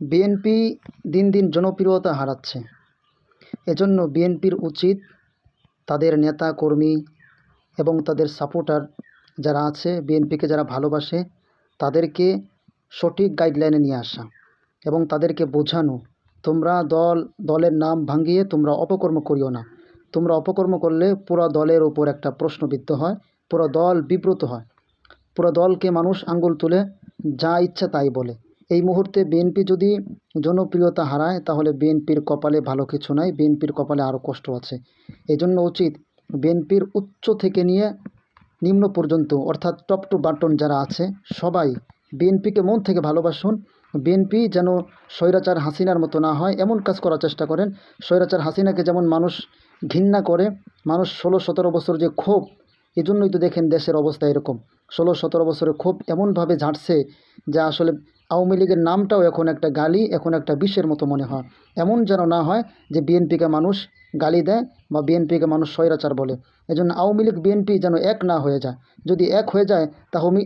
BNP দিন দিন জনপ্রিয়তা হারাচ্ছে। এজন্য বিএনপির উচিত তাদের নেতা কর্মী এবং তাদের সাপোর্টার যারা আছে, বিএনপিকে যারা ভালোবাসে, তাদেরকে সঠিক গাইডলাইনে নিয়ে আসা এবং তাদেরকে বোঝানো, তোমরা দল, দলের নাম ভাঙিয়ে তোমরা অপকর্ম করিও না। তোমরা অপকর্ম করলে পুরো দলের ওপর একটা প্রশ্নবিদ্ধ হয়, পুরো দল বিব্রত হয়। পুরো দলকে মানুষ আঙ্গুল তুলে যা ইচ্ছা তাই বলে। এই মুহূর্তে বিএনপি যদি জনপ্রিয়তা হারায়, তাহলে বিএনপির কপালে ভালো কিছু নাই। বিএনপির কপালে আরও কষ্ট আছে। এই জন্য উচিত বিএনপির উচ্চ থেকে নিয়ে নিম্ন পর্যন্ত, অর্থাৎ টপ টু বাটন যারা আছে, সবাই বিএনপিকে মন থেকে ভালোবাসুন। বিএনপি যেন স্বৈরাচার হাসিনার মতো না হয়, এমন কাজ করার চেষ্টা করেন। স্বৈরাচার হাসিনাকে যেমন মানুষ ঘৃণা করে, মানুষ ষোলো সতেরো বছর যে ক্ষোভ, এজন্যই তো দেখেন দেশের অবস্থা এরকম। ষোলো সতেরো বছরের ক্ষোভ এমনভাবে ঝাড়ছে যা আসলে আওয়ামী লীগের নামটাও এখন একটা গালি, এখন একটা বিষের মতো মনে হয়। এমন যেন না হয় যে বিএনপিকে মানুষ গালি দেয় বা বিএনপিকে মানুষ স্বৈরাচার বলে। এজন্য আওয়ামী লীগ, বিএনপি যেন এক না হয়ে যায়। যদি এক হয়ে যায় তাহলে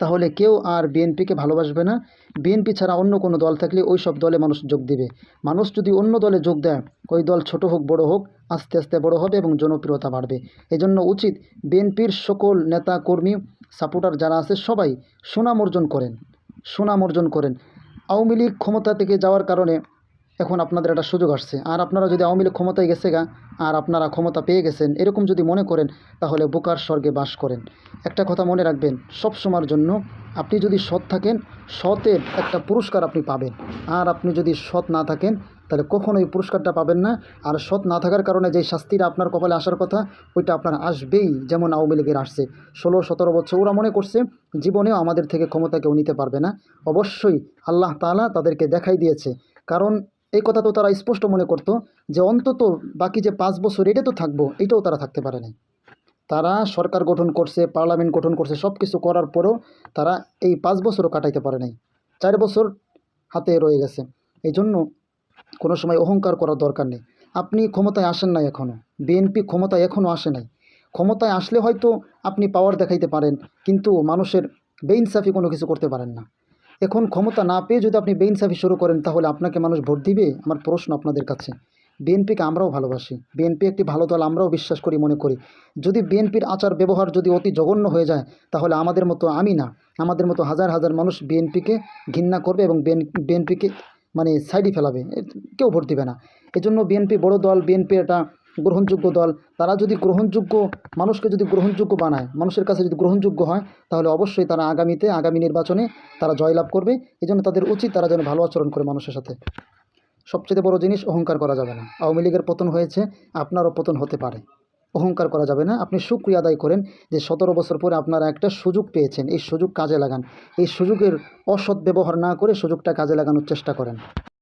তাহলে কেউ আর বিএনপিকে ভালোবাসবে না। বিএনপি ছাড়া অন্য কোনো দল থাকলে ওই সব দলে মানুষ যোগ দিবে। মানুষ যদি অন্য দলে যোগ দেয়, ওই দল ছোট হোক, বড় হোক, আস্তে আস্তে বড় হবে এবং জনপ্রিয়তা বাড়বে। এজন্য উচিত বিএনপির সকল নেতা, কর্মী, সাপোর্টার যারা আছে, সবাই সুনাম অর্জন করেন। সুনাম অর্জন করেন। আওয়ামী লীগ ক্ষমতা থেকে যাওয়ার কারণে এখন আপনাদের একটা সুযোগ আসছে। আর আপনারা যদি আওয়ামী লীগ ক্ষমতায় গেছে গা, আর আপনারা ক্ষমতা পেয়ে গেছেন, এরকম যদি মনে করেন, তাহলে বোকার স্বর্গে বাস করেন। একটা কথা মনে রাখবেন সব সময়ের জন্য আপনি যদি সৎ থাকেন, সতের একটা পুরস্কার আপনি পাবেন। আর আপনি যদি সৎ না থাকেন, তাহলে কখনোই পুরস্কারটা পাবেন না। আর সৎ না থাকার কারণে যে শাস্তিটা আপনার কপালে আসার কথা, ওইটা আপনার আসবেই, যেমন আওয়ামী লীগের আসছে। ষোলো, সতেরো বছর ওরা মনে করছে, জীবনেও আমাদের থেকে ক্ষমতা কেউ নিতে পারবে না। অবশ্যই আল্লাহ তাআলা তাদেরকে দেখাই দিয়েছে। কারণ এই কথা তো তারা স্পষ্ট মনে করতো যে অন্তত বাকি যে পাঁচ বছর, এটা তো থাকব, এটাও তারা থাকতে পারে নাই। তারা সরকার গঠন করছে, পার্লামেন্ট গঠন করছে সব কিছু করার পরেও তারা এই পাঁচ বছরও কাটাইতে পারে নাই। চার বছর হাতে রয়ে গেছে। এই জন্য কোনো সময় অহংকার করার দরকার নেই। আপনি ক্ষমতায় আসেন নাই এখনও বিএনপি ক্ষমতায় এখনও আসে নাই। ক্ষমতায় আসলে হয়তো আপনি পাওয়ার দেখাইতে পারেন, কিন্তু মানুষের বেইনসাফি কোনো কিছু করতে পারেন না। এখন ক্ষমতা না পেয়ে যদি আপনি বেইনসাফি শুরু করেন, তাহলে আপনাকে মানুষ ভোট দিবে? আমার প্রশ্ন আপনাদের কাছে। বিএনপিকে আমরাও ভালোবাসি। বিএনপি একটি ভালো দল, আমরাও বিশ্বাস করি, মনে করি। যদি বিএনপির আচার ব্যবহার যদি অতি জঘন্য হয়ে যায়, তাহলে আমাদের মতো আমি না। আমাদের মতো হাজার হাজার মানুষ বিএনপিকে ঘৃণা করবে এবং বিএনপিকে মানে সাইডে ফেলাবে। কেউ ভোট দিবে না। এজন্য বিএনপি বড় দল, বিএনপি একটা গ্রহণযোগ্য দল। তারা যদি গ্রহণযোগ্য, মানুষকে যদি গ্রহণযোগ্য বানায়, মানুষের কাছে যদি গ্রহণযোগ্য হয়, তাহলে অবশ্যই তারা আগামীতে, আগামী নির্বাচনে তারা জয়লাভ করবে। এই জন্য তাদের উচিত তারা যেন ভালো আচরণ করে মানুষের সাথে। সবচেয়ে বড় জিনিস অহংকার করা যাবে না। আওয়ামী লীগের পতন হয়েছে, আপনারও পতন হতে পারে। অহংকার করা যাবে না। আপনি সুক্রিয়া আদায় করেন যে সতেরো বছর পরে আপনারা একটা সুযোগ পেয়েছেন। এই সুযোগ কাজে লাগান। এই সুযোগের অসৎ ব্যবহার না করে সুযোগটা কাজে লাগানোর চেষ্টা করেন।